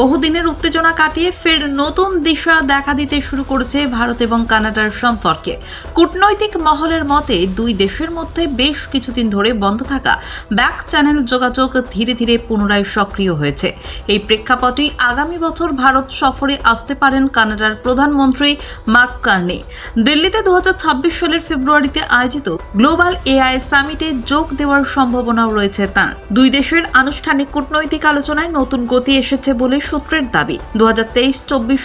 বহুদিনের উত্তেজনা কাটিয়ে ফের নতুন দিশা দেখা দিতে শুরু করেছে ভারত এবং কানাডার সম্পর্কে। কূটনৈতিক মহলের মতে, দুই দেশের মধ্যে বেশ কিছুদিন ধরে বন্ধ থাকা ব্যাক চ্যানেল যোগাযোগ ধীরে ধীরে পুনরায় সক্রিয় হয়েছে। এই প্রেক্ষাপটেই আগামী বছর ভারত সফরে আসতে পারেন কানাডার প্রধানমন্ত্রী মার্ক কার্নি। দিল্লিতে দু হাজার ছাব্বিশ সালের ফেব্রুয়ারিতে আয়োজিত গ্লোবাল এআই সামিটে যোগ দেওয়ার সম্ভাবনাও রয়েছে তাঁর। দুই দেশের আনুষ্ঠানিক কূটনৈতিক আলোচনায় নতুন গতি এসেছে বলে সূত্রের দাবি দু হাজার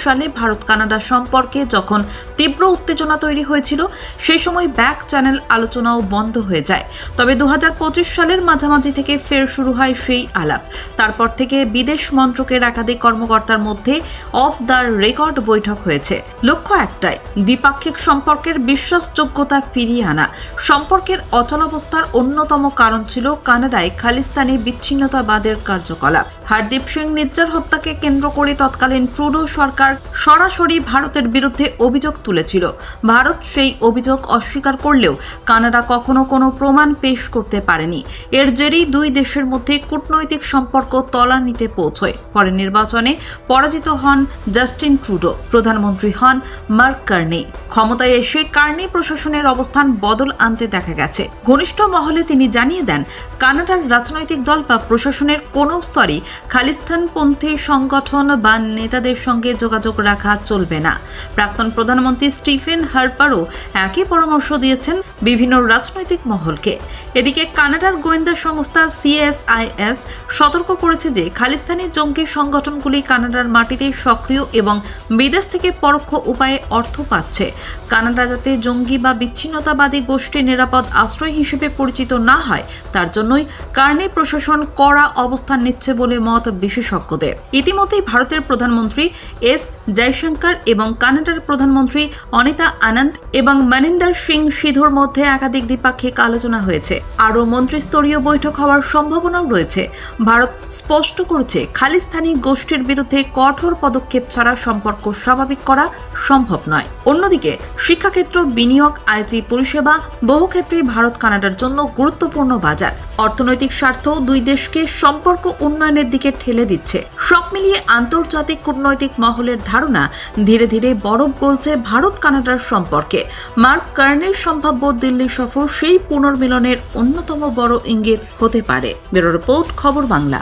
সালে ভারত কানাডা সম্পর্কে যখন তীব্র উত্তেজনা তৈরি হয়েছিল, সেই সময় ব্যাক চ্যানেল আলোচনাও বন্ধ হয়ে যায়। তবে দু সালের মাঝামাঝি থেকে ফের শুরু হয় সেই আলাপ। তারপর থেকে বিদেশ মন্ত্রকের একাধিক কর্মকর্তার মধ্যে অফ দ্য রেকর্ড বৈঠক হয়েছে। লক্ষ্য একটাই, দ্বিপাক্ষিক সম্পর্কের বিশ্বাসযোগ্যতা ফিরিয়ে আনা। সম্পর্কের অচলাবস্থার অন্যতম কারণ ছিল কানাডায় খালিস্তানি বিচ্ছিন্নতাবাদের কার্যকলাপ। হরদীপ সিং নিজ্জার হত্যাকে কেন্দ্র করে তৎকালীন ট্রুডো সরকার সরাসরি ভারতের বিরুদ্ধে অভিযোগ তুলেছিল। ভারত সেই অভিযোগ অস্বীকার করলেও কানাডা কখনো কোনো প্রমাণ পেশ করতে পারেনি। এর জেরেই দুই দেশের মধ্যে কূটনৈতিক সম্পর্ক তলানিতে পৌঁছয়। পরে নির্বাচনে পরাজিত হন জাস্টিন ট্রুডো, প্রধানমন্ত্রী হন মার্ক কার্নি। ক্ষমতায় এসে কার্নি প্রশাসনের অবস্থান বদল আনতে দেখা গেছে। ঘনিষ্ঠ মহলে তিনি জানিয়ে দেন, কানাডার রাজনৈতিক দল বা প্রশাসনের কোনো স্তরই খালিস্তানপন্থী সংগঠন বা নেতাদের সঙ্গে যোগাযোগ রাখা চলবে না। প্রাক্তন প্রধানমন্ত্রী স্টিফেন হার্পারও একই পরামর্শ দিয়েছেন বিভিন্ন রাজনৈতিক মহলকে। এদিকে কানাডার গোয়েন্দা সংস্থা সিএসআইএস সতর্ক করেছে যে খালিস্তানি জঙ্গি সংগঠনগুলি কানাডার মাটিতে সক্রিয় এবং বিদেশ থেকে পরোক্ষ উপায়ে অর্থ পাচ্ছে। কানাডা যাতে জঙ্গি বা বিচ্ছিন্নতাবাদী গোষ্ঠীর নিরাপদ আশ্রয় হিসেবে পরিচিত না হয়, তার জন্যই কার্নে প্রশাসন কড়া অবস্থান নিচ্ছে বলে মত বিশেষজ্ঞদের। ইতিমধ্যেই ভারতের প্রধানমন্ত্রী এস জয়শঙ্কর এবং কানাডার প্রধানমন্ত্রী অনিতা আনন্দ এবং মনিন্দর সিং সিধুর মধ্যে একাধিক দ্বিপাক্ষিক আলোচনা হয়েছে। আরও মন্ত্রিস্তরীয় বৈঠক হওয়ার সম্ভাবনাও রয়েছে। ভারত স্পষ্ট করেছে, খালিস্তানি গোষ্ঠীর বিরুদ্ধে কঠোর পদক্ষেপ ছাড়া সম্পর্ক স্বাভাবিক করা সম্ভব নয়। অন্যদিকে, শিক্ষাক্ষেত্র বিনিয়োগ আইটি পরিষেবা বহু ক্ষেত্রেই ভারত কানাডার জন্য গুরুত্বপূর্ণ বাজার। অর্থনৈতিক স্বার্থ দুই দেশকে সম্পর্ক উন্নয়নের দিকে ঠেলে দিচ্ছে। সব মিলিয়ে আন্তর্জাতিক কূটনৈতিক মহলের ধারণা, ধীরে ধীরে বরফ গলছে ভারত কানাডার সম্পর্কে। মার্ক কার্নের সম্ভাব্য দিল্লি সফর সেই পুনর্মিলনের অন্যতম বড় ইঙ্গিত হতে পারে। ব্যুরো রিপোর্ট, খবর বাংলা।